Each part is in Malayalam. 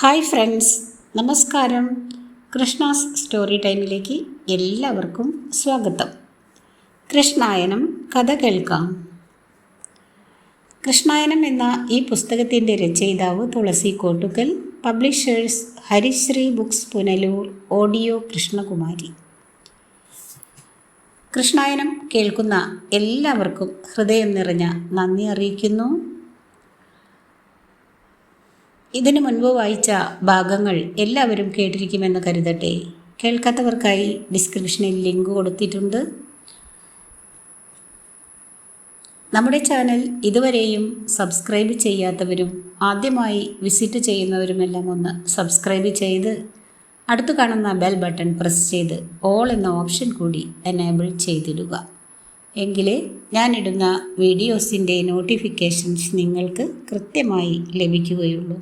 ഹായ് ഫ്രണ്ട്സ് നമസ്കാരം. കൃഷ്ണാസ് സ്റ്റോറി ടൈമിലേക്ക് എല്ലാവർക്കും സ്വാഗതം. കൃഷ്ണായനം കഥ കേൾക്കാം. കൃഷ്ണായനം എന്ന ഈ പുസ്തകത്തിന്റെ രചയിതാവ് Thulasi Kottukal publishers Harisree books Punalur audio Krishnakumari. Krishnayanam കേൾക്കുന്ന എല്ലാവർക്കും ഹൃദയം നിറഞ്ഞ നന്ദി അറിയിക്കുന്നു. ഇതിനു മുൻപ് വായിച്ച ഭാഗങ്ങൾ എല്ലാവരും കേട്ടിരിക്കുമെന്ന് കരുതട്ടെ. കേൾക്കാത്തവർക്കായി ഡിസ്ക്രിപ്ഷനിൽ ലിങ്ക് കൊടുത്തിട്ടുണ്ട്. നമ്മുടെ ചാനൽ ഇതുവരെയും സബ്സ്ക്രൈബ് ചെയ്യാത്തവരും ആദ്യമായി വിസിറ്റ് ചെയ്യുന്നവരുമെല്ലാം ഒന്ന് സബ്സ്ക്രൈബ് ചെയ്ത് അടുത്ത് കാണുന്ന ബെൽ ബട്ടൺ പ്രസ് ചെയ്ത് ഓൾ എന്ന ഓപ്ഷൻ കൂടി എനേബിൾ ചെയ്തിടുക. എങ്കിലേ ഞാനിടുന്ന വീഡിയോസിന്റെ നോട്ടിഫിക്കേഷൻസ് നിങ്ങൾക്ക് കൃത്യമായി ലഭിക്കുകയുള്ളൂ.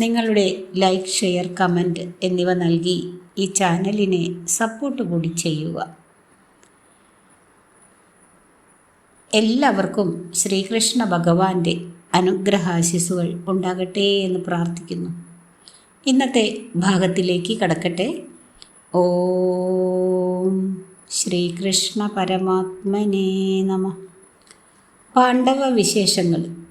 നിങ്ങളുടെ ലൈക്ക് ഷെയർ കമന്റ് എന്നിവ നൽകി ഈ ചാനലിനെ സപ്പോർട്ട് കൂടി ചെയ്യുക. എല്ലാവർക്കും ശ്രീകൃഷ്ണ ഭഗവാന്റെ അനുഗ്രഹാശിസുകൾ ഉണ്ടാകട്ടെ എന്ന് പ്രാർത്ഥിക്കുന്നു. ഇന്നത്തെ ഭാഗത്തിലേക്ക് കടക്കട്ടെ. ഓം ശ്രീകൃഷ്ണ പരമാത്മനേ നമ. പാണ്ഡവ വിശേഷങ്ങൾ.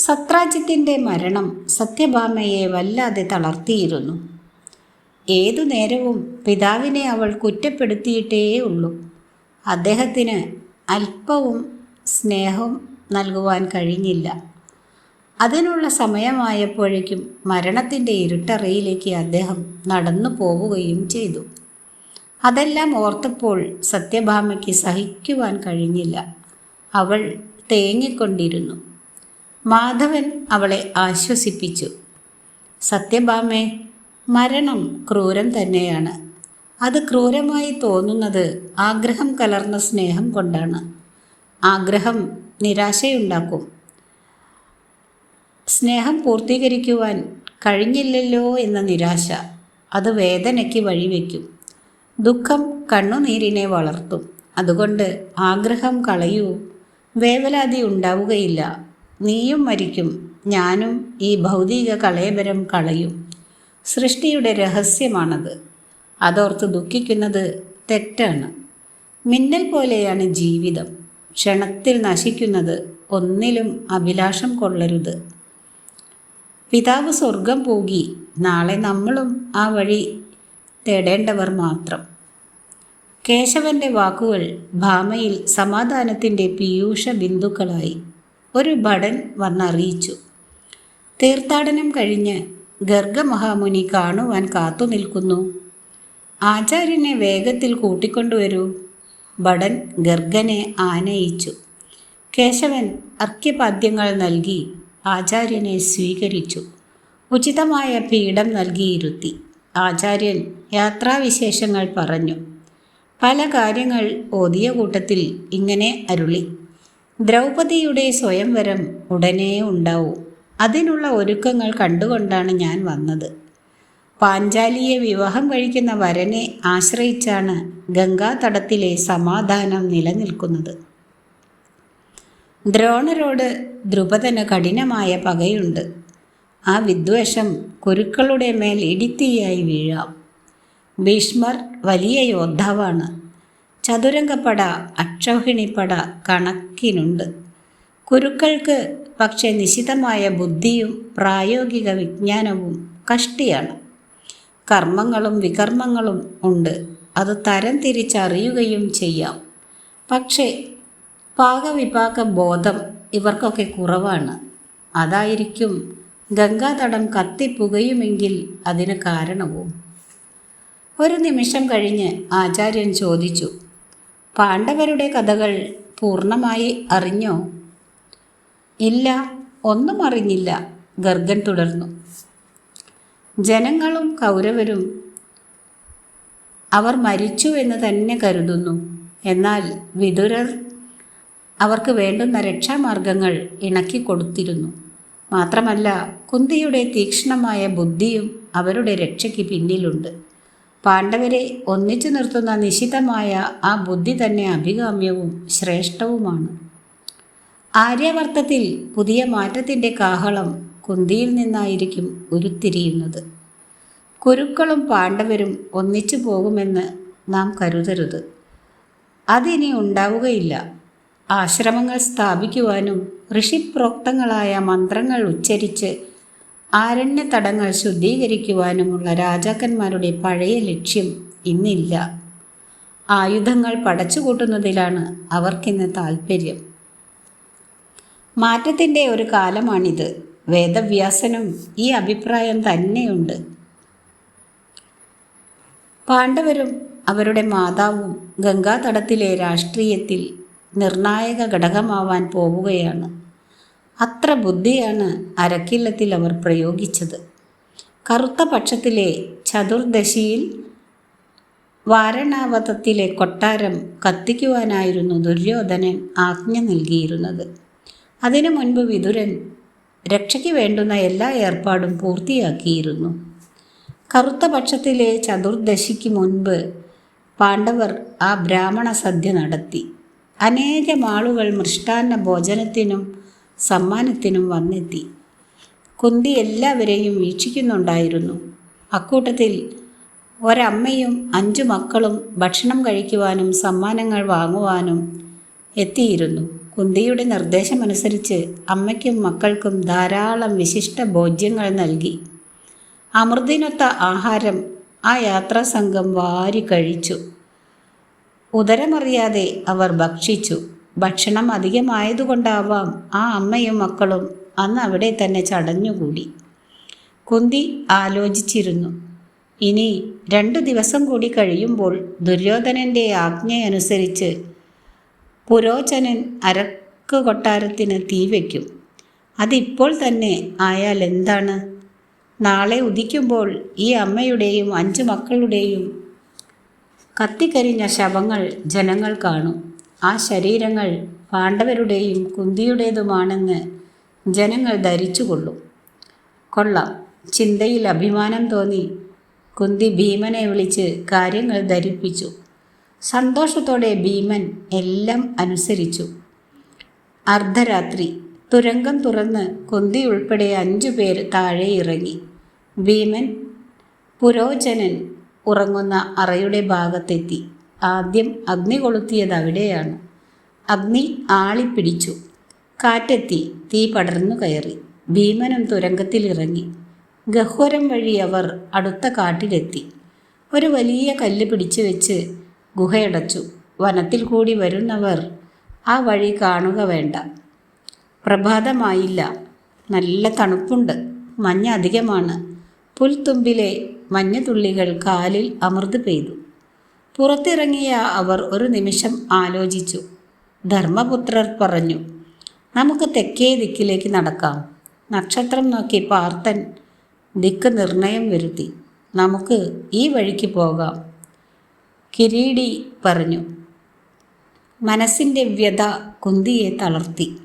സത്രാജിത്തിന്റെ മരണം സത്യഭാമയെ വല്ലാതെ തളർത്തിയിരുന്നു. ഏതു നേരവും പിതാവിനെ അവൾ കുറ്റപ്പെടുത്തിയിട്ടേ ഉള്ളൂ. അദ്ദേഹത്തിന് അല്പവും സ്നേഹം നൽകുവാൻ കഴിഞ്ഞില്ല. അതിനുള്ള സമയമായപ്പോഴേക്കും മരണത്തിന്റെ ഇരുട്ടറയിലേക്ക് അദ്ദേഹം നടന്നു പോവുകയും ചെയ്തു. അതെല്ലാം ഓർത്തപ്പോൾ സത്യഭാമയ്ക്ക് സഹിക്കുവാൻ കഴിഞ്ഞില്ല. അവൾ തേങ്ങിക്കൊണ്ടിരുന്നു. മാധവൻ അവളെ ആശ്വസിപ്പിച്ചു. സത്യഭാമേ മരണം ക്രൂരം തന്നെയാണ്. അത് ക്രൂരമായി തോന്നുന്നത് ആഗ്രഹം കലർന്ന സ്നേഹം കൊണ്ടാണ്. ആഗ്രഹം നിരാശയുണ്ടാക്കും. സ്നേഹം പൂർത്തീകരിക്കുവാൻ കഴിഞ്ഞില്ലല്ലോ എന്ന നിരാശ അത് വേദനയ്ക്ക് വഴിവെക്കും. ദുഃഖം കണ്ണുനീരിനെ വളർത്തും. അതുകൊണ്ട് ആഗ്രഹം കളയൂ വേവലാതി ഉണ്ടാവുകയില്ല. നീയും മരിക്കും ഞാനും ഈ ഭൗതിക കളയബരം കളയും. സൃഷ്ടിയുടെ രഹസ്യമാണത്. അതോർത്ത് ദുഃഖിക്കുന്നത് തെറ്റാണ്. മിന്നൽ പോലെയാണ് ജീവിതം. ക്ഷണത്തിൽ നശിക്കുന്നത് ഒന്നിലും അഭിലാഷം കൊള്ളരുത്. പിതാവ് സ്വർഗം പോകി നാളെ നമ്മളും ആ വഴി തേടേണ്ടവർ മാത്രം. കേശവന്റെ വാക്കുകൾ ഭാമയിൽ സമാധാനത്തിന്റെ പീയൂഷ ബിന്ദുക്കളായി ഒരു ഭടൻ വന്നറിയിച്ചു. തീർത്ഥാടനം കഴിഞ്ഞ് ഗർഗമഹാമുനി കാണുവാൻ കാത്തു നിൽക്കുന്നു. ആചാര്യനെ വേഗത്തിൽ കൂട്ടിക്കൊണ്ടുവരൂ. ഭടൻ ഗർഗനെ ആനയിച്ചു. കേശവൻ അർഘ്യപാദ്യങ്ങൾ നൽകി ആചാര്യനെ സ്വീകരിച്ചു. ഉചിതമായ പീഠം നൽകിയിരുത്തി. ആചാര്യൻ യാത്രാവിശേഷങ്ങൾ പറഞ്ഞു. പല കാര്യങ്ങൾ ഓതിയ കൂട്ടത്തിൽ ഇങ്ങനെ അരുളി. ദ്രൗപദിയുടെ സ്വയംവരം ഉടനെ ഉണ്ടാവും. അതിനുള്ള ഒരുക്കങ്ങൾ കണ്ടുകൊണ്ടാണ് ഞാൻ വന്നത്. പാഞ്ചാലിയെ വിവാഹം കഴിക്കുന്ന വരനെ ആശ്രയിച്ചാണ് ഗംഗാതടത്തിലെ സമാധാനം നിലനിൽക്കുന്നത്. ദ്രോണരോട് ദ്രുപദന് കഠിനമായ പകയുണ്ട്. ആ വിദ്വേഷം കുരുക്കളുടെ മേൽ ഇടിത്തീയായി വീഴാം. ഭീഷ്മർ വലിയ യോദ്ധാവാണ്. ചതുരംഗപ്പട അക്ഷൗഹിണിപ്പട കണക്കിനുണ്ട്. കുരുക്കൾക്ക് പക്ഷേ നിശിതമായ ബുദ്ധിയും പ്രായോഗിക വിജ്ഞാനവും കഷ്ടിയാണ്. കർമ്മങ്ങളും വികർമ്മങ്ങളും ഉണ്ട്. അത് തരം തിരിച്ചറിയുകയും ചെയ്യാം. പക്ഷേ പാകവിപാക ബോധം ഇവർക്കൊക്കെ കുറവാണ്. അതായിരിക്കും ഗംഗാതടം കത്തിപ്പുകയുമെങ്കിൽ അതിന് കാരണവും. ഒരു നിമിഷം കഴിഞ്ഞ് ആചാര്യൻ ചോദിച്ചു പാണ്ഡവരുടെ കഥകൾ പൂർണമായി അറിഞ്ഞോ? ഇല്ല ഒന്നും അറിഞ്ഞില്ല. ഗർഗൻ തുടർന്നു. ജനങ്ങളും കൗരവരും അവർ മരിച്ചു എന്ന് തന്നെ കരുതുന്നു. എന്നാൽ വിതുരർ അവർക്ക് വേണ്ടുന്ന രക്ഷാമാർഗങ്ങൾ ഇണക്കി കൊടുത്തിരുന്നു. മാത്രമല്ല കുന്തിയുടെ തീക്ഷ്ണമായ ബുദ്ധിയും അവരുടെ രക്ഷയ്ക്ക് പിന്നിലുണ്ട്. പാണ്ഡവരെ ഒന്നിച്ചു നിർത്തുന്ന നിശിതമായ ആ ബുദ്ധി തന്നെ അഭികാമ്യവും ശ്രേഷ്ഠവുമാണ്. ആര്യവർത്തത്തിൽ പുതിയ മാറ്റത്തിന്റെ കാഹളം കുന്തിയിൽ നിന്നായിരിക്കും ഉരുത്തിരിയുന്നത്. കുരുക്കളും പാണ്ഡവരും ഒന്നിച്ചു പോകുമെന്ന് നാം കരുതരുത്. അതിനി ഉണ്ടാവുകയില്ല. ആശ്രമങ്ങൾ സ്ഥാപിക്കുവാനും ഋഷിപ്രോക്തങ്ങളായ മന്ത്രങ്ങൾ ഉച്ചരിച്ച് ആരണ്യതടങ്ങൾ ശുദ്ധീകരിക്കുവാനുമുള്ള രാജാക്കന്മാരുടെ പഴയ ലക്ഷ്യം ഇന്നില്ല. ആയുധങ്ങൾ പടച്ചുകൂട്ടുന്നതിലാണ് അവർക്കിന്ന് താൽപ്പര്യം മാറ്റത്തിന്റെ ഒരു കാലമാണിത്. വേദവ്യാസനും ഈ അഭിപ്രായം തന്നെയുണ്ട്. പാണ്ഡവരും അവരുടെ മാതാവും ഗംഗാതടത്തിലെ രാഷ്ട്രീയത്തിൽ നിർണായക ഘടകമാവാൻ പോവുകയാണ്. അത്ര ബുദ്ധിയാണ് അരക്കില്ലത്തിൽ അവർ പ്രയോഗിച്ചത്. കറുത്ത പക്ഷത്തിലെ ചതുർദശിയിൽ വാരണാവതത്തിലെ കൊട്ടാരം കത്തിക്കുവാനായിരുന്നു ദുര്യോധനൻ ആജ്ഞ നൽകിയിരുന്നത്. അതിനു മുൻപ് വിതുരൻ രക്ഷയ്ക്ക് വേണ്ടുന്ന എല്ലാ ഏർപ്പാടും പൂർത്തിയാക്കിയിരുന്നു. കറുത്ത പക്ഷത്തിലെ ചതുർദശിക്ക് മുൻപ് പാണ്ഡവർ ആ ബ്രാഹ്മണ സദ്യ നടത്തി. അനേകം ആളുകൾ മൃഷ്ടാന്ന ഭോജനത്തിനും സമ്മാനത്തിനും വന്നെത്തി. കുന്തി എല്ലാവരെയും വീക്ഷിക്കുന്നുണ്ടായിരുന്നു. അക്കൂട്ടത്തിൽ ഒരമ്മയും അഞ്ചു മക്കളും ഭക്ഷണം കഴിക്കുവാനും സമ്മാനങ്ങൾ വാങ്ങുവാനും എത്തിയിരുന്നു. കുന്തിയുടെ നിർദ്ദേശമനുസരിച്ച് അമ്മയ്ക്കും മക്കൾക്കും ധാരാളം വിശിഷ്ട ഭോജ്യങ്ങൾ നൽകി. അമൃതിനൊത്ത ആഹാരം ആ യാത്രാസംഘം വാരി കഴിച്ചു. ഉദരമറിയാതെ അവർ ഭക്ഷിച്ചു. ഭക്ഷണം അധികമായതുകൊണ്ടാവാം ആ അമ്മയും മക്കളും അന്ന് അവിടെ തന്നെ ചടഞ്ഞുകൂടി. കുന്തി ആലോചിച്ചിരുന്നു. ഇനി രണ്ടു ദിവസം കൂടി കഴിയുമ്പോൾ ദുര്യോധനന്റെ ആജ്ഞയനുസരിച്ച് പുരോചനൻ അരക്ക് കൊട്ടാരത്തിന് തീ വയ്ക്കും. അതിപ്പോൾ തന്നെ ആയാൽ എന്താണ്? നാളെ ഉദിക്കുമ്പോൾ ഈ അമ്മയുടെയും അഞ്ചു മക്കളുടെയും കത്തിക്കരിഞ്ഞ ശവങ്ങൾ ജനങ്ങൾ കാണും. ആ ശരീരങ്ങൾ പാണ്ഡവരുടെയും കുന്തിയുടേതുമാണെന്ന് ജനങ്ങൾ ധരിച്ചുകൊള്ളും. കൊള്ളാം. ചിന്തയിൽ അഭിമാനം തോന്നി കുന്തി ഭീമനെ വിളിച്ച് കാര്യങ്ങൾ ധരിപ്പിച്ചു. സന്തോഷത്തോടെ ഭീമൻ എല്ലാം അനുസരിച്ചു. അർദ്ധരാത്രി തുരങ്കം തുറന്ന് കുന്തി ഉൾപ്പെടെ അഞ്ചു പേർ താഴെ ഇറങ്ങി. ഭീമൻ പുരോചനൻ ഉറങ്ങുന്ന അറയുടെ ഭാഗത്തെത്തി. ആദ്യം അഗ്നി കൊളുത്തിയത് അവിടെയാണ്. അഗ്നി ആളിപ്പിടിച്ചു കാറ്റെത്തി തീ പടർന്നു കയറി. ഭീമനും തുരങ്കത്തിലിറങ്ങി ഗഹ്വരം വഴി അവർ അടുത്ത കാട്ടിലെത്തി. ഒരു വലിയ കല്ല് പിടിച്ചു വെച്ച് ഗുഹയടച്ചു. വനത്തിൽ കൂടി വരുന്നവർ ആ വഴി കാണുക വേണ്ട. പ്രഭാതമായില്ല. നല്ല തണുപ്പുണ്ട്. മഞ്ഞ അധികമാണ്. പുൽത്തുമ്പിലെ മഞ്ഞുതുള്ളികൾ കാലിൽ അമൃത് പെയ്തു. പുറത്തിറങ്ങിയ അവർ ഒരു നിമിഷം ആലോചിച്ചു. ധർമ്മപുത്രർ പറഞ്ഞു നമുക്ക് തെക്കേ ദിക്കിലേക്ക് നടക്കാം. നക്ഷത്രം നോക്കി പാർത്തൻ ദിക്ക് നിർണയം വരുത്തി. നമുക്ക് ഈ വഴിക്ക് പോകാം. കിരീടി പറഞ്ഞു മനസ്സിന്റെ വ്യത കുന്തിയെ തളർത്തി.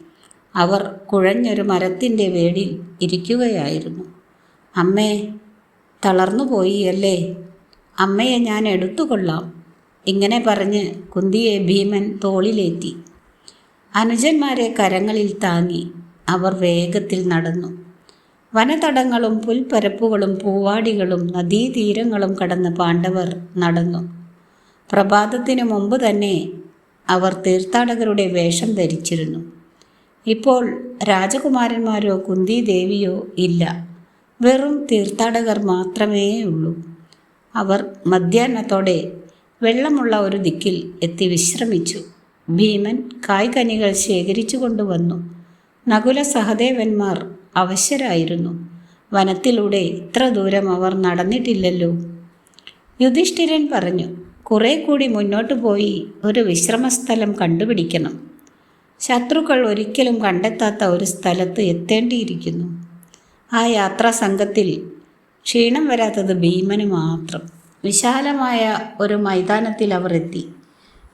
അവർ കുഴഞ്ഞൊരു മരത്തിന്റെ വേടിൽ ഇരിക്കുകയായിരുന്നു. അമ്മേ തളർന്നു പോയി അല്ലേ? അമ്മയെ ഞാൻ എടുത്തുകൊള്ളാം. ഇങ്ങനെ പറഞ്ഞ് കുന്തിയെ ഭീമൻ തോളിലേറ്റി. അനുജന്മാരെ കരങ്ങളിൽ താങ്ങി അവർ വേഗത്തിൽ നടന്നു. വനതടങ്ങളും പുൽപ്പരപ്പുകളും പൂവാടികളും നദീതീരങ്ങളും കടന്ന് പാണ്ഡവർ നടന്നു. പ്രഭാതത്തിനു മുമ്പ് തന്നെ അവർ തീർത്ഥാടകരുടെ വേഷം ധരിച്ചിരുന്നു. ഇപ്പോൾ രാജകുമാരന്മാരോ കുന്തി ദേവിയോ ഇല്ല. വെറും തീർത്ഥാടകർ മാത്രമേ ഉള്ളൂ അവർ മധ്യാഹ്നത്തോടെ വെള്ളമുള്ള ഒരു ദിക്കിൽ എത്തി വിശ്രമിച്ചു. ഭീമൻ കായ്കനികൾ ശേഖരിച്ചു കൊണ്ടുവന്നു. നകുല സഹദേവന്മാർ അവശരായിരുന്നു. വനത്തിലൂടെ ഇത്ര ദൂരം അവർ നടന്നിട്ടില്ലല്ലോ. യുധിഷ്ഠിരൻ പറഞ്ഞു കുറേ കൂടി മുന്നോട്ട് പോയി ഒരു വിശ്രമസ്ഥലം കണ്ടുപിടിക്കണം. ശത്രുക്കൾ ഒരിക്കലും കണ്ടെത്താത്ത ഒരു സ്ഥലത്ത് എത്തേണ്ടിയിരിക്കുന്നു. ആ യാത്രാ സംഘത്തിൽ ക്ഷീണം വരാത്തത് ഭീമന് മാത്രം. വിശാലമായ ഒരു മൈതാനത്തിൽ അവർ എത്തി.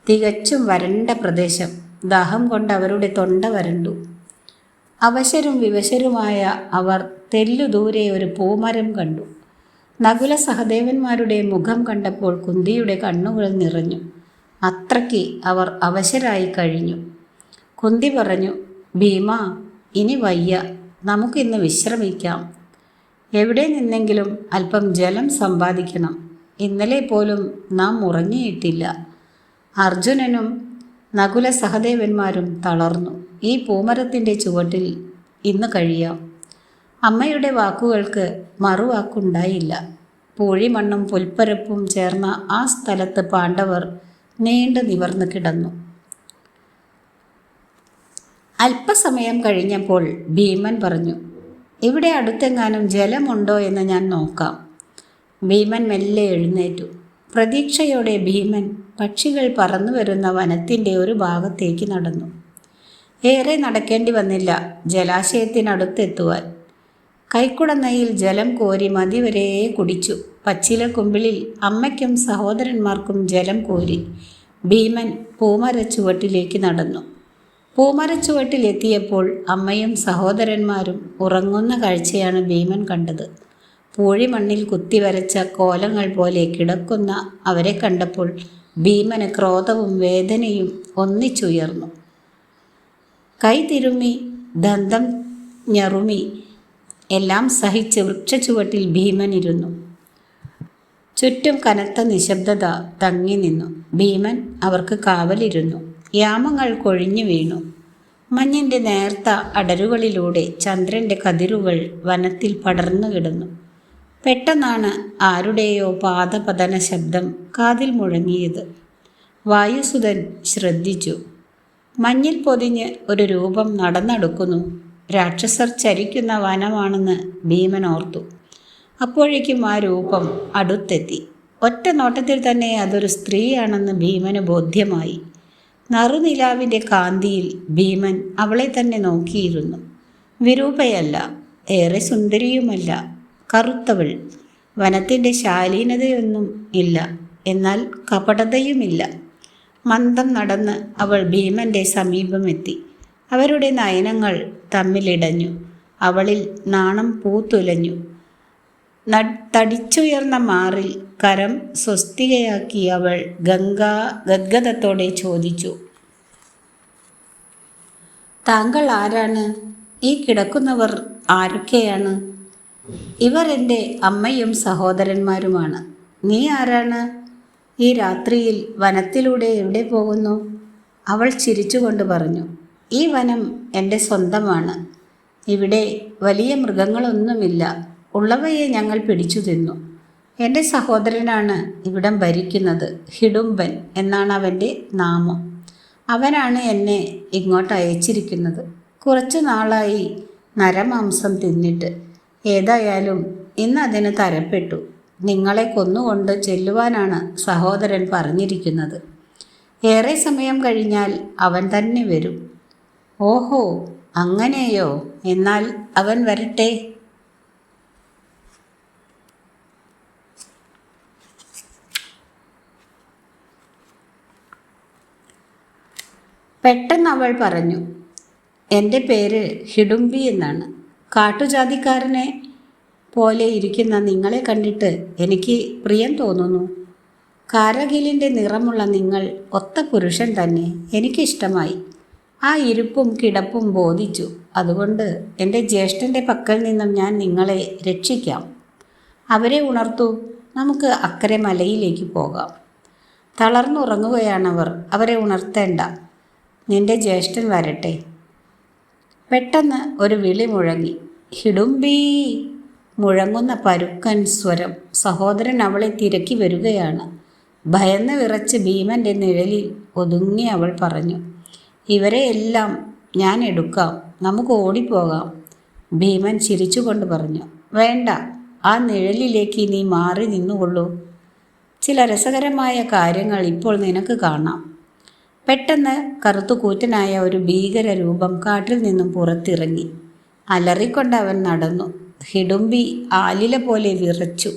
തികച്ചും വരണ്ട പ്രദേശം. ദാഹം കൊണ്ട് അവരുടെ തൊണ്ട വരണ്ടു. അവശരും വിവശരുമായ അവർ തെല്ലു ദൂരെ ഒരു പൂമരം കണ്ടു. നകുല സഹദേവന്മാരുടെ മുഖം കണ്ടപ്പോൾ കുന്തിയുടെ കണ്ണുകൾ നിറഞ്ഞു. അത്രയ്ക്ക് അവർ അവശരായി കഴിഞ്ഞു. കുന്തി പറഞ്ഞു ഭീമ ഇനി വയ്യ. നമുക്കിന്ന് വിശ്രമിക്കാം. എവിടെ നിന്നെങ്കിലും അല്പം ജലം സമ്പാദിക്കണം. ഇന്നലെ പോലും നാം ഉറങ്ങിയിട്ടില്ല. അർജുനനും നകുല സഹദേവന്മാരും തളർന്നു. ഈ പൂമരത്തിന്റെ ചുവട്ടിൽ ഇന്ന് കഴിയാം. അമ്മയുടെ വാക്കുകൾക്ക് മറുവാക്കുണ്ടായില്ല. പൂഴിമണ്ണും പുൽപ്പരപ്പും ചേർന്ന ആ സ്ഥലത്ത് പാണ്ഡവർ നീണ്ടു നിവർന്നു കിടന്നു. അല്പസമയം കഴിഞ്ഞപ്പോൾ ഭീമൻ പറഞ്ഞു ഇവിടെ അടുത്തെങ്ങാനും ജലമുണ്ടോ എന്ന് ഞാൻ നോക്കാം. ഭീമൻ മെല്ലെ എഴുന്നേറ്റു. പ്രതീക്ഷയോടെ ഭീമൻ പക്ഷികൾ പറന്നു വരുന്ന വനത്തിന്റെ ഒരു ഭാഗത്തേക്ക് നടന്നു. ഏറെ നടക്കേണ്ടി വന്നില്ല ജലാശയത്തിനടുത്തെത്തുവാൻ. കൈക്കുടന്നയിൽ ജലം കോരി മതിവരെ കുടിച്ചു. പച്ചില കുമ്പിളിൽ അമ്മയ്ക്കും സഹോദരന്മാർക്കും ജലം കോരി ഭീമൻ പൂമരച്ചുവട്ടിലേക്ക് നടന്നു. പൂമരച്ചുവട്ടിലെത്തിയപ്പോൾ അമ്മയും സഹോദരന്മാരും ഉറങ്ങുന്ന കാഴ്ചയാണ് ഭീമൻ കണ്ടത്. പൂഴിമണ്ണിൽ കുത്തിവരച്ച കോലങ്ങൾ പോലെ കിടക്കുന്ന അവരെ കണ്ടപ്പോൾ ഭീമന് ക്രോധവും വേദനയും ഒന്നിച്ചുയർന്നു. കൈ തിരുമ്മി ദന്തം ഞറുമി എല്ലാം സഹിച്ച് വൃക്ഷച്ചുവട്ടിൽ ഭീമനിരുന്നു. ചുറ്റും കനത്ത നിശബ്ദത തങ്ങി നിന്നു. ഭീമൻ അവർക്ക് കാവലിരുന്നു. യാമങ്ങൾ കൊഴിഞ്ഞു വീണു. മഞ്ഞിന്റെ നേർത്ത അടരുകളിലൂടെ ചന്ദ്രന്റെ കതിരുകൾ വനത്തിൽ പടർന്നു കിടന്നു. പെട്ടെന്നാണ് ആരുടെയോ പാദപതന ശബ്ദം കാതിൽ മുഴങ്ങിയത്. വായുസുതൻ ശ്രദ്ധിച്ചു. മഞ്ഞിൽ പൊതിഞ്ഞ് ഒരു രൂപം നടന്നെടുക്കുന്നു. രാക്ഷസർ ചരിക്കുന്ന വനമാണെന്ന് ഭീമൻ ഓർത്തു. അപ്പോഴേക്കും ആ രൂപം അടുത്തെത്തി. ഒറ്റ നോട്ടത്തിൽ തന്നെ അതൊരു സ്ത്രീയാണെന്ന് ഭീമന് ബോധ്യമായി. നറുനിലാവിന്റെ കാന്തിയിൽ ഭീമൻ അവളെ തന്നെ നോക്കിയിരുന്നു. വിരൂപയല്ല ഏറെ സുന്ദരിയുമല്ല. കറുത്തവൾ. വനത്തിന്റെ ശാലീനതയൊന്നും ഇല്ല. എന്നാൽ കപടതയുമില്ല. മന്ദം നടന്ന് അവൾ ഭീമന്റെ സമീപമെത്തി. അവരുടെ നയനങ്ങൾ തമ്മിലിടഞ്ഞു. അവളിൽ നാണം പൂത്തുലഞ്ഞു. തടിച്ചുയർന്ന മാറിൽ കരം സ്വസ്തികയാക്കി അവൾ ഗംഗാ ഗദ്ഗതത്തോടെ ചോദിച്ചു. താങ്കൾ ആരാണ്? ഈ കിടക്കുന്നവർ ആരൊക്കെയാണ്? ഇവർ എന്റെ അമ്മയും സഹോദരന്മാരുമാണ്. നീ ആരാണ്? ഈ രാത്രിയിൽ വനത്തിലൂടെ എവിടെ പോകുന്നു? അവൾ ചിരിച്ചുകൊണ്ട് പറഞ്ഞു ഈ വനം എന്റെ സ്വന്തമാണ്. ഇവിടെ വലിയ മൃഗങ്ങളൊന്നുമില്ല. ഉള്ളവയെ ഞങ്ങൾ പിടിച്ചു തിന്നു. എന്റെ സഹോദരനാണ് ഇവിടം ഭരിക്കുന്നത് ഹിഡുംബൻ എന്നാണ് അവന്റെ നാമം. അവനാണ് എന്നെ ഇങ്ങോട്ട് അയച്ചിരിക്കുന്നത്. കുറച്ചു നാളായി നരമാംസം തിന്നിട്ട് ഏതായാലും ഇന്ന് അതിന് തരപ്പെട്ടു നിങ്ങളെ കൊന്നുകൊണ്ട് ചെല്ലുവാനാണ് സഹോദരൻ പറഞ്ഞിരിക്കുന്നത്. ഏറെ സമയം കഴിഞ്ഞാൽ അവൻ തന്നെ വരും. ഓഹോ അങ്ങനെയോ? എന്നാൽ അവൻ വരട്ടെ. പെട്ടെന്ന് അവൾ പറഞ്ഞു എന്റെ പേര് ഹിഡുംബി എന്നാണ്. കാട്ടുജാതിക്കാരനെ പോലെ ഇരിക്കുന്ന നിങ്ങളെ കണ്ടിട്ട് എനിക്ക് പ്രിയം തോന്നുന്നു. കാരകിലിന്റെ നിറമുള്ള നിങ്ങൾ ഒത്ത പുരുഷൻ തന്നെ എനിക്കിഷ്ടമായി. ആ ഇരുപ്പും കിടപ്പും ബോധിച്ചു. അതുകൊണ്ട് എന്റെ ജ്യേഷ്ഠന്റെ പക്കൽ നിന്നും ഞാൻ നിങ്ങളെ രക്ഷിക്കാം. അവരെ ഉണർത്തു. നമുക്ക് അക്കരെ മലയിലേക്ക് പോകാം. തളർന്നുറങ്ങുകയാണവർ അവരെ ഉണർത്തേണ്ട. നിന്റെ ജ്യേഷ്ഠൻ വരട്ടെ. പെട്ടെന്ന് ഒരു വിളി മുഴങ്ങി. ഹിഡുംബീ മുഴങ്ങുന്ന പരുക്കൻ സ്വരം സഹോദരൻ അവളെ തിരക്കി വരികയാണ്. ഭയന്ന് വിറച്ച് ഭീമന്റെ നിഴലിൽ ഒതുങ്ങി അവൾ പറഞ്ഞു ഇവരെ എല്ലാം ഞാൻ എടുക്കാം നമുക്ക് ഓടിപ്പോകാം. ഭീമൻ ചിരിച്ചുകൊണ്ട് പറഞ്ഞു വേണ്ട ആ നിഴലിലേക്ക് നീ മാറി നിന്നുകൊള്ളൂ. ചില രസകരമായ കാര്യങ്ങൾ ഇപ്പോൾ നിനക്ക് കാണാം. പെട്ടെന്ന് കറുത്തുകൂറ്റനായ ഒരു ഭീകര രൂപം കാട്ടിൽ നിന്നും പുറത്തിറങ്ങി. അലറിക്കൊണ്ട് അവൻ നടന്നു. ഹിഡുംബി ആലില പോലെ വിറച്ചു.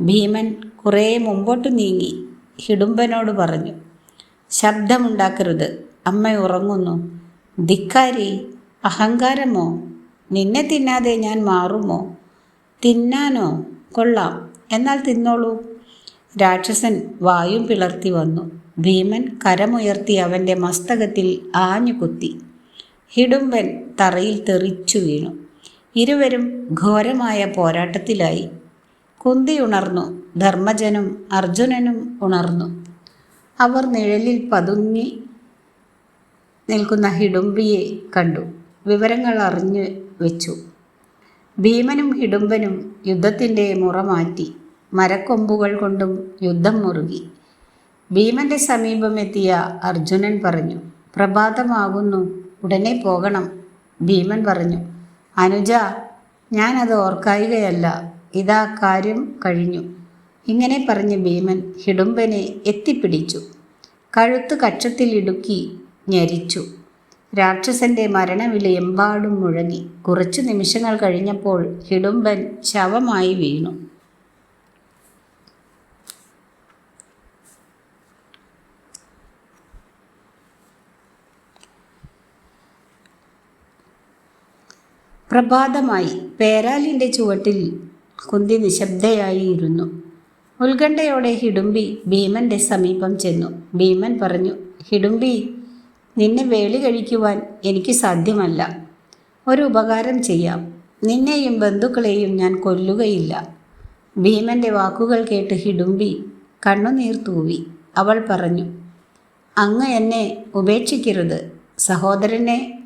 ഭീമൻ കുറേ മുമ്പോട്ട് നീങ്ങി. ഹിഡുംബനോട് പറഞ്ഞു ശബ്ദമുണ്ടാക്കരുത്. അമ്മ ഉറങ്ങുന്നു. ധിക്കാരി അഹങ്കാരമോ? നിന്നെ തിന്നാതെ ഞാൻ മാറുമോ? തിന്നാനോ? കൊള്ളാം. എന്നാൽ തിന്നോളൂ. രാക്ഷസൻ വായും പിളർത്തി വന്നു. ഭീമൻ കരമുയർത്തി അവന്റെ മസ്തകത്തിൽ ആഞ്ഞു കുത്തി ഹിഡുംബൻ തറയിൽ തെറിച്ചു വീണു. ഇരുവരും ഘോരമായ പോരാട്ടത്തിലായി. കുന്തി ഉണർന്നു ധർമ്മജനും അർജുനനും ഉണർന്നു. അവർ നിഴലിൽ പതുങ്ങി നിൽക്കുന്ന ഹിഡുംബിയെ കണ്ടു. വിവരങ്ങൾ അറിഞ്ഞു വെച്ചു. ഭീമനും ഹിഡുംബനും യുദ്ധത്തിന്റെ മുറ മാറ്റി മരക്കൊമ്പുകൾ കൊണ്ടും യുദ്ധം മുറുകി. ഭീമന്റെ സമീപമെത്തിയ അർജുനൻ പറഞ്ഞു പ്രഭാതമാകുന്നു ഉടനെ പോകണം. ഭീമൻ പറഞ്ഞു അനുജ ഞാനത് ഓർക്കായികയല്ല ഇതാ കാര്യം കഴിഞ്ഞു. ഇങ്ങനെ പറഞ്ഞ് ഭീമൻ ഹിഡുംബനെ എത്തിപ്പിടിച്ചു. കഴുത്ത് കക്ഷത്തിലിടുക്കി ഞരിച്ചു. രാക്ഷസന്റെ മരണവില എമ്പാടും മുഴങ്ങി. കുറച്ചു നിമിഷങ്ങൾ കഴിഞ്ഞപ്പോൾ ഹിഡുംബൻ ശവമായി വീണു. പ്രഭാതമായി പേരാലിന്റെ ചുവട്ടിൽ കുന്തി നിശബ്ദയായിരുന്നു. ഉത്കണ്ഠയോടെ ഹിഡുംബി ഭീമന്റെ സമീപം ചെന്നു. ഭീമൻ പറഞ്ഞു ഹിഡുംബി നിന്നെ വേളി കഴിക്കുവാൻ എനിക്ക് സാധ്യമല്ല. ഒരു ഉപകാരം ചെയ്യാം. നിന്നെയും ബന്ധുക്കളെയും ഞാൻ കൊല്ലുകയില്ല. ഭീമന്റെ വാക്കുകൾ കേട്ട് ഹിഡുംബി കണ്ണുനീർ തൂവി. അവൾ പറഞ്ഞു അങ്ങ് എന്നെ ഉപേക്ഷിക്കരുത്. സഹോദരനെ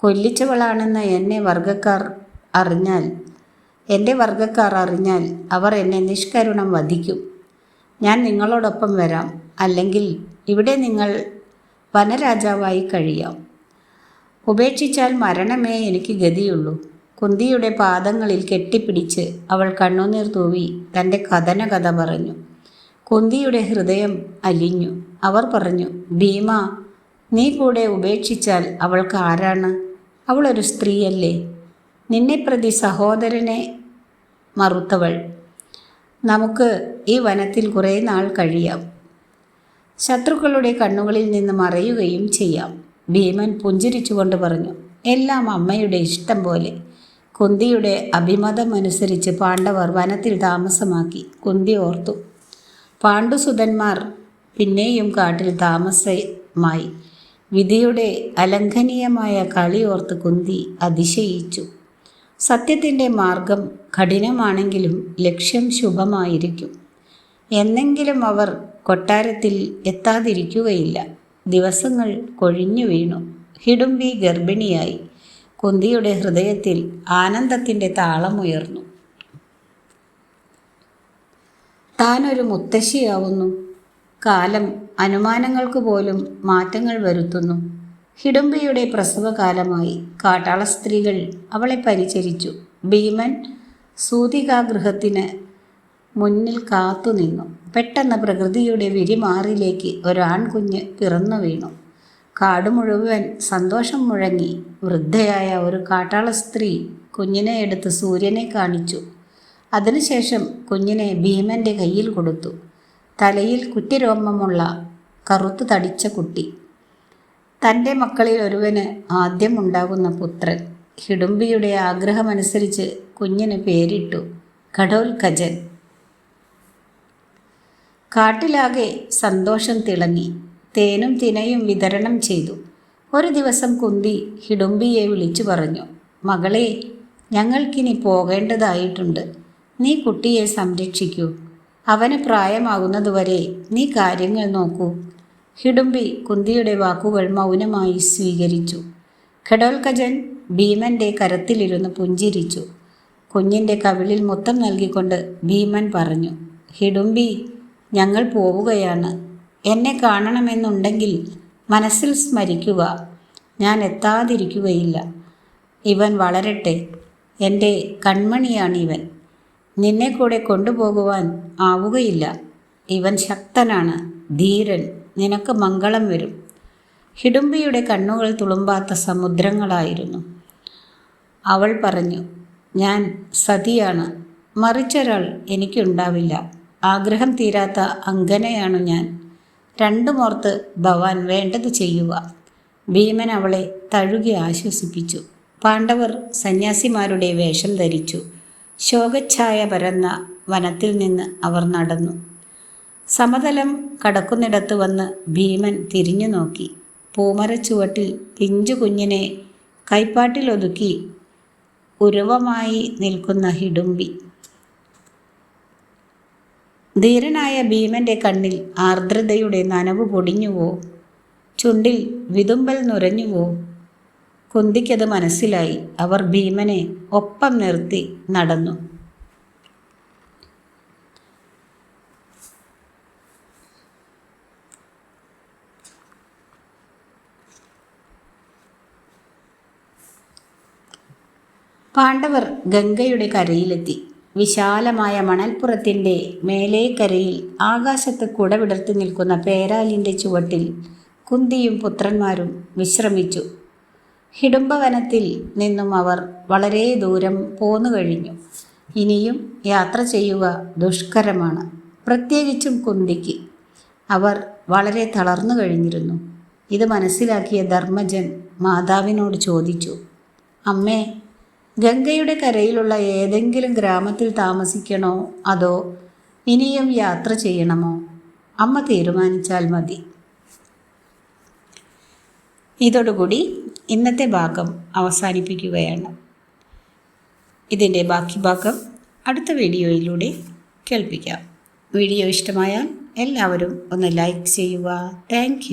കൊല്ലിച്ചവളാണെന്ന് എന്നെ വർഗക്കാർ അറിഞ്ഞാൽ എന്റെ വർഗക്കാർ അറിഞ്ഞാൽ അവർ എന്നെ നിഷ്കരുണം വധിക്കും. ഞാൻ നിങ്ങളോടൊപ്പം വരാം. അല്ലെങ്കിൽ ഇവിടെ നിങ്ങൾ വനരാജാവായി കഴിയാം. ഉപേക്ഷിച്ചാൽ മരണമേ എനിക്ക് ഗതിയുള്ളൂ. കുന്തിയുടെ പാദങ്ങളിൽ കെട്ടിപ്പിടിച്ച് അവൾ കണ്ണുനീർ തൂവി തന്റെ കഥന കഥ പറഞ്ഞു. കുന്തിയുടെ ഹൃദയം അലിഞ്ഞു. അവർ പറഞ്ഞു ഭീമ നീ കൂടെ ഉപേക്ഷിച്ചാൽ അവൾക്ക് ആരാണ് അവളൊരു സ്ത്രീയല്ലേ. നിന്നെ പ്രതി സഹോദരനെ മറുത്തവൾ. നമുക്ക് ഈ വനത്തിൽ കുറേ നാൾ കഴിയാം. ശത്രുക്കളുടെ കണ്ണുകളിൽ നിന്ന് മറയുകയും ചെയ്യാം. ഭീമൻ പുഞ്ചിരിച്ചുകൊണ്ട് പറഞ്ഞു എല്ലാം അമ്മയുടെ ഇഷ്ടം പോലെ. കുന്തിയുടെ അഭിമതമനുസരിച്ച് പാണ്ഡവർ വനത്തിൽ താമസമാക്കി. കുന്തി ഓർത്തു പാണ്ഡുസുതന്മാർ പിന്നെയും കാട്ടിൽ താമസമായി. വിധിയുടെ അലംഘനീയമായ കളി ഓർത്ത് കുന്തി അതിശയിച്ചു. സത്യത്തിന്റെ മാർഗം കഠിനമാണെങ്കിലും ലക്ഷ്യം ശുഭമായിരിക്കും. എന്നെങ്കിലും അവർ കൊട്ടാരത്തിൽ എത്താതിരിക്കുകയില്ല. ദിവസങ്ങൾ കൊഴിഞ്ഞു വീണു. ഹിഡുംബി ഗർഭിണിയായി. കുന്തിയുടെ ഹൃദയത്തിൽ ആനന്ദത്തിന്റെ താളമുയർന്നു താനൊരു മുത്തശ്ശിയാവുന്നു. കാലം അനുമാനങ്ങൾക്ക് പോലും മാറ്റങ്ങൾ വരുത്തുന്നു. ഹിഡുംബിയുടെ പ്രസവകാലമായി കാട്ടാള സ്ത്രീകൾ അവളെ പരിചരിച്ചു. ഭീമൻ സൂതികാഗൃഹത്തിന് മുന്നിൽ കാത്തുനിന്നു പെട്ടെന്ന് പ്രകൃതിയുടെ വിരിമാറിലേക്ക് ഒരാൺകുഞ്ഞ് പിറന്നു വീണു. കാട് മുഴുവൻ സന്തോഷം മുഴങ്ങി വൃദ്ധയായ ഒരു കാട്ടാള സ്ത്രീ കുഞ്ഞിനെ എടുത്ത് സൂര്യനെ കാണിച്ചു. അതിനുശേഷം കുഞ്ഞിനെ ഭീമന്റെ കയ്യിൽ കൊടുത്തു. തലയിൽ കുറ്റിരോമമുള്ള കറുത്തു തടിച്ച കുട്ടി. തന്റെ മക്കളിൽ ഒരുവന് ആദ്യം ഉണ്ടാകുന്ന പുത്രൻ. ഹിഡുംബിയുടെ ആഗ്രഹമനുസരിച്ച് കുഞ്ഞിന് പേരിട്ടു ഘടോൽഖജൻ കാട്ടിലാകെ സന്തോഷം തിളങ്ങി. തേനും തിനയും വിതരണം ചെയ്തു. ഒരു ദിവസം കുന്തി ഹിഡുംബിയെ വിളിച്ചു പറഞ്ഞു മകളെ ഞങ്ങൾക്കിനി പോകേണ്ടതായിട്ടുണ്ട്. നീ കുട്ടിയെ സംരക്ഷിക്കൂ. അവന് പ്രായമാകുന്നതുവരെ നീ കാര്യങ്ങൾ നോക്കൂ. ഹിഡുംബി കുന്തിയുടെ വാക്കുകൾ മൗനമായി സ്വീകരിച്ചു. ഘടോൽക്കജൻ ഭീമന്റെ കരത്തിലിരുന്ന് പുഞ്ചിരിച്ചു. കുഞ്ഞിന്റെ കവിളിൽ മുത്തം നൽകിക്കൊണ്ട് ഭീമൻ പറഞ്ഞു ഹിഡുംബി ഞങ്ങൾ പോവുകയാണ്. എന്നെ കാണണമെന്നുണ്ടെങ്കിൽ മനസ്സിൽ സ്മരിക്കുക. ഞാൻ എത്താതിരിക്കുകയില്ല. ഇവൻ വളരട്ടെ. എന്റെ കൺമണിയാണിവൻ. നിന്നെ കൂടെ കൊണ്ടുപോകുവാൻ ആവുകയില്ല. ഇവൻ ശക്തനാണ് ധീരൻ നിനക്ക് മംഗളം വരും. ഹിഡുംബിയുടെ കണ്ണുകൾ തുളുമ്പാത്ത സമുദ്രങ്ങളായിരുന്നു. അവൾ പറഞ്ഞു ഞാൻ സതിയാണ്. മറിച്ചൊരാൾ എനിക്കുണ്ടാവില്ല. ആഗ്രഹം തീരാത്ത അങ്കനെയാണ് ഞാൻ. രണ്ടു രണ്ടുമോർത്ത് ഭവാൻ വേണ്ടത് ചെയ്യുക. ഭീമൻ അവളെ തഴുകി ആശ്വസിപ്പിച്ചു. പാണ്ഡവർ സന്യാസിമാരുടെ വേഷം ധരിച്ചു. ശോകച്ഛായ പരന്ന വനത്തിൽ നിന്ന് അവർ നടന്നു. സമതലം കടക്കുന്നിടത്ത് വന്ന് ഭീമൻ തിരിഞ്ഞു നോക്കി. പൂമരച്ചുവട്ടിൽ പിഞ്ചു കുഞ്ഞിനെ കൈപ്പാട്ടിലൊതുക്കി ഉരുവമായി നിൽക്കുന്ന ഹിഡുമ്പി ധീരനായ ഭീമന്റെ കണ്ണിൽ ആർദ്രതയുടെ നനവ് പൊടിഞ്ഞുവോ? ചുണ്ടിൽ വിതുമ്പൽ നുരഞ്ഞുവോ? കുന്തിക്കത് മനസ്സിലായി. അവർ ഭീമനെ ഒപ്പം നിർത്തി നടന്നു. പാണ്ഡവർ ഗംഗയുടെ കരയിലെത്തി. വിശാലമായ മണൽപ്പുറത്തിന്റെ കരയിൽ ആകാശത്ത് കുടവിടർത്തി നിൽക്കുന്ന പേരാലിന്റെ ചുവട്ടിൽ കുന്തിയും പുത്രന്മാരും വിശ്രമിച്ചു. ഹിഡുംബവനത്തിൽ നിന്നും അവർ വളരെ ദൂരം പോന്നു കഴിഞ്ഞു. ഇനിയും യാത്ര ചെയ്യുക ദുഷ്കരമാണ്. പ്രത്യേകിച്ചും കുന്തിക്ക്. അവർ വളരെ തളർന്നു കഴിഞ്ഞിരുന്നു. ഇത് മനസ്സിലാക്കിയ ധർമ്മജൻ മാതാവിനോട് ചോദിച്ചു അമ്മേ ഗംഗയുടെ കരയിലുള്ള ഏതെങ്കിലും ഗ്രാമത്തിൽ താമസിക്കണോ അതോ ഇനിയും യാത്ര ചെയ്യണമോ? അമ്മ തീരുമാനിച്ചാൽ മതി. ഇതോടുകൂടി ഇന്നത്തെ ഭാഗം അവസാനിപ്പിക്കുകയാണ്. ഇതിന്റെ ബാക്കി ഭാഗം അടുത്ത വീഡിയോയിലൂടെ കേൾപ്പിക്കാം. വീഡിയോ ഇഷ്ടമായാൽ എല്ലാവരും ഒന്ന് ലൈക്ക് ചെയ്യുക. താങ്ക്